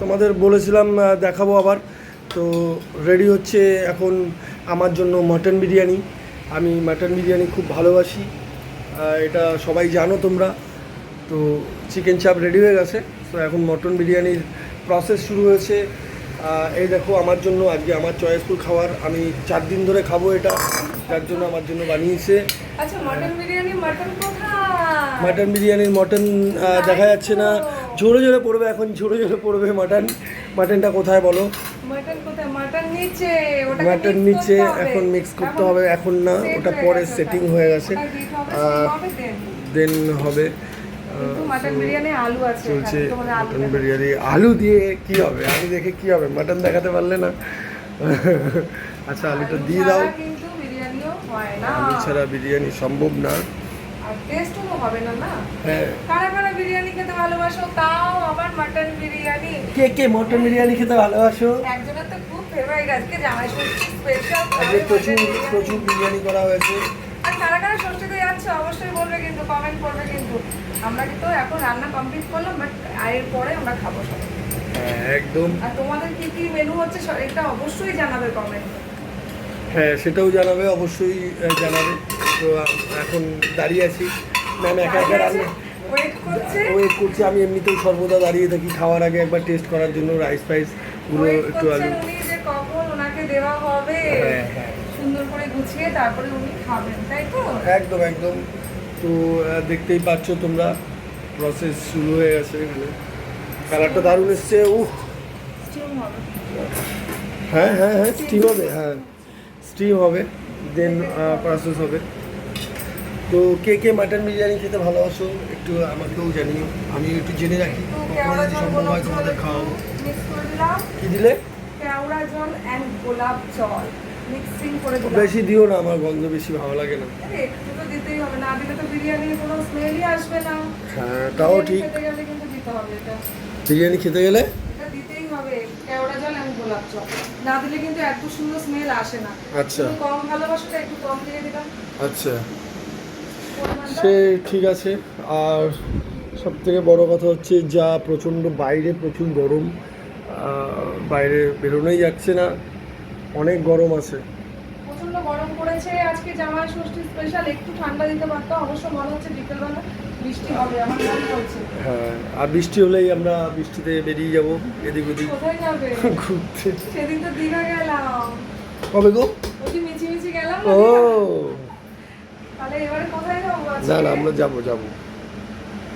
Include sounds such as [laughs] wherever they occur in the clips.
তোমাদের বলেছিলাম দেখাবো আবার। তো রেডি হচ্ছে এখন আমার জন্য মটন বিরিয়ানি। আমি মাটন বিরিয়ানি খুব ভালোবাসি। এটা সবাই জানো তোমরা। তো চিকেন চাপ রেডি হয়ে গেছে। তো এখন মটন বিরিয়ানির প্রসেস শুরু হয়েছে। এই দেখো আমার জন্য আজকে আমার চয়েসফুল খাবার। আমি চার দিন ধরে খাব এটা। যার জন্য আমার জন্য বানিয়েছে। আচ্ছা মটন মাটন বিরিয়ানির মটন দেখা যাচ্ছে না। ঝরে ঝরে পড়বে এখন ঝরে ঝরে পড়বে। মাটন মাটনটা কোথায় বলো? মটন নিচে এখন মিক্স করতে হবে এখন না ওটা পরে সেটিং হয়ে গেছে। দেন হবে চলছে মাটন বিরিয়ানি। আলু দিয়ে কি হবে? আলু দেখে কি হবে? মাটন দেখাতে পারলে না? [laughs] আচ্ছা আলুটা আলু দিয়ে দাও। হয় আলু ছাড়া বিরিয়ানি সম্ভব না। আর টেস্টও হবে না না? হ্যাঁ। কারা কারা বিরিয়ানি খেতে ভালোবাসো তাও আবার মটন বিরিয়ানি। কে কে মটন বিরিয়ানি খেতে ভালোবাসো? একজনের তো খুব ফেভারিট আজকে জামাই ষষ্ঠী স্পেশাল আজকে প্রচুর প্রচুর বিরিয়ানি করা হয়েছে। আর কারা কারা ষষ্ঠীতে যাচ্ছে অবশ্যই বলবে কিন্তু কমেন্ট করবে কিন্তু। আমরা কিন্তু এখন রান্না কমপ্লিট করলাম বাট এর পরে আমরা খাব সবাই। হ্যাঁ একদম। আর তোমাদের কি কি মেনু হচ্ছে এটা অবশ্যই জানাবে কমেন্ট হ্যাঁ সেটাও জানাবে অবশ্যই জানাবে। তো এখন দাঁড়িয়ে আছি। ম্যাম একা একা রান্না ওয়েট করছে? ওয়েট করছি আমি এমনিতেও সর্বদা দাঁড়িয়ে থাকি খাওয়ার আগে একবার টেস্ট করার জন্য রাইস ফাইসগুলো একটু আলু দেওয়া হবে হ্যাঁ, হ্যাঁ। সুন্দর করে গুছিয়ে তারপরে উনি খাবেন তাই তো? একদম একদম। তো দেখতেই পাচ্ছ তোমরা প্রসেস শুরু হয়ে গেছে এখানে। কালারটা দারুণ এসছে উহ হ্যাঁ হ্যাঁ হ্যাঁ স্টিম হবে হ্যাঁ। স্টিম হবে দেন প্রসেস হবে। তো কে কে মাটন বিরিয়ানি খেতে ভালোবাসো একটু আমাকেও জানিও। আমি একটু জেনে রাখি তো যদি সম্ভব হয় তোমাদের খাওয়াবো। কি দিলে? কেওড়া জল অ্যান্ড গোলাপ জল। মিক্সিং করে বেশি দিও না আমার গন্ধ বেশি ভালো লাগে না। একটু তো দিতেই হবে না দিলে তো বিরিয়ানির কোনো স্মেলই আসবে না। হ্যাঁ তাও ঠিক। বিরিয়ানি খেতে গেলে এটা দিতেই হবে কেওড়া জল এবং গোলাপ জল না দিলে কিন্তু এত সুন্দর স্মেল আসে না। আচ্ছা। কম ভালোবাসাটা একটু কম দিয়ে দিলাম আচ্ছা। সে ঠিক আছে। আর সব থেকে বড় কথা হচ্ছে যা প্রচণ্ড বাইরে প্রচুর গরম বাইরে বেরোনোই যাচ্ছে না। অনেক গরম আছে। প্রচণ্ড গরম পড়েছে। আজকে জামাই ষষ্ঠী স্পেশাল একটু ঠান্ডা দিতে পারতো অবশ্য মনে হচ্ছে বিকেলবেলা বৃষ্টি হবে আমার মনে হচ্ছে। হ্যাঁ আর বৃষ্টি হলেই আমরা বৃষ্টিতে বেরিয়ে যাব এদিক ওদিক। কোথায় যাবে? ঘুরতে। সেদিন তো দীঘা গেলাম। কবে গো? ওই যে মিছি মিছি গেলাম ও। তাহলে এবারে কোথায় যাব না না আমরা যাব যাব।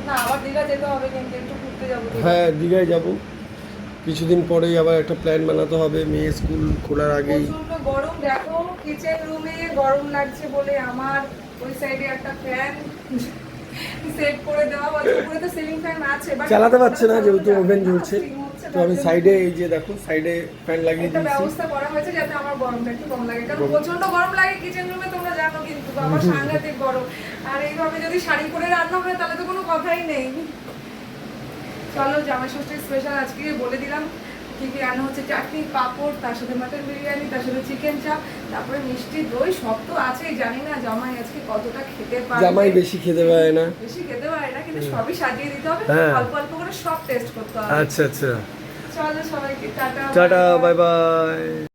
না আবার দীঘা যেতে হবে কিন্তু একটু ঘুরতে যাব হ্যাঁ দীঘায় যাব। কিছুদিন পরেই আবার একটা প্ল্যান বানাতে হবে মেয়ে স্কুল খোলার আগেই। গরম দেখো কিচেন রুমে গরম লাগছে বলে আমার ওই সাইডে একটা ফ্যান সেট করে দেওয়া উপরে তো সিলিং ফ্যান আছে চালাতে পারছে না যেহেতু ওভেন হচ্ছে, তো আমি সাইডে এই যে দেখো সাইডে ফ্যান লাগিয়ে দিয়েছি। ব্যবস্থা করা হয়েছে যাতে আমার গরমটা একটু কম লাগে। কারণ প্রচণ্ড গরম লাগে কিচেন রুমে তোমরা জানো কিন্তু আমার সাংঘাতিক গরম। আর এইভাবে যদি শাড়ি পরে রান্না হয় তাহলে তো কোনো কথাই নেই। চলো জামাই ষষ্ঠীর স্পেশাল আজকে বলে দিলাম। কি কি রান্না হচ্ছে চাটনি পাঁপড় তার সাথে মাটন বিরিয়ানি তার সাথে চিকেন চাপ তারপরে মিষ্টি দই সব তো আছেই জানি না জামাই আজকে কতটা খেতে পারে জামাই বেশি খেতে পারে না। বেশি খেতে পারে না কিন্তু সবই সাজিয়ে দিতে হবে হ্যাঁ। অল্প অল্প করে সব টেস্ট করতে হবে। আচ্ছা আচ্ছা। চলো সবাইকে টাটা। Tata bye bye